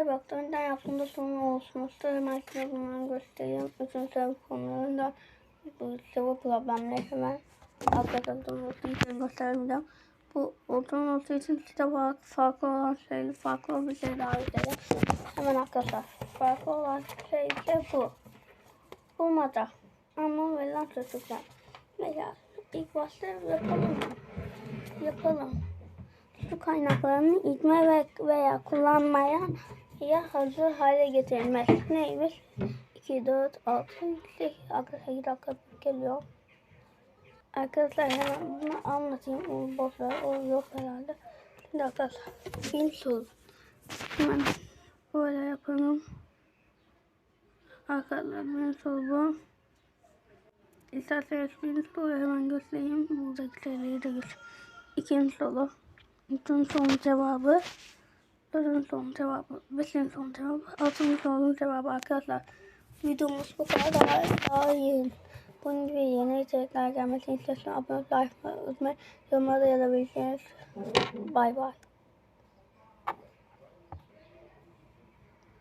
Evet, önden yaptığımda sorun oluşmuştu. Hemen size bunları göstereyim. Üçüncü sebep konularında bu sıvı problemleri hemen olsun için göstermeyeceğim. Bu oturma olması için size farklı, olan şey, farklı bir şey daha göstereyim. Hemen arkadaşlar, farklı olan şey ise bu. Bulmaca. Anlam verilen sözcükler. Mesela ilk başta yapalım. Yapalım su kaynaklarını itme ve veya kullanmaya ya hazır hale getirmek. Neymiş? 2, 4, 6, 8, arkadaşlar 2 dakika geliyor. Arkadaşlar hemen bunu anlatayım. O boş ver. O yok herhalde. Şimdi arkadaşlar bin sol. Hemen böyle yapalım. Arkadaşlar bin sol bu. İsterseniz bin solu hemen göstereyim. Buradaki şeyleri de göstereyim. İkinci solu. Üçün son cevabı. Dördüncü son cevabı. Beşinci son cevabı. Altıncı sorunun cevabı arkadaşlar. Videomuz bu kadar daha. Bunun gibi yeni içerikler gelmesini istiyorsanız abone olup like unutmayın. Yorumlarda yazabilirsiniz. Bay bay.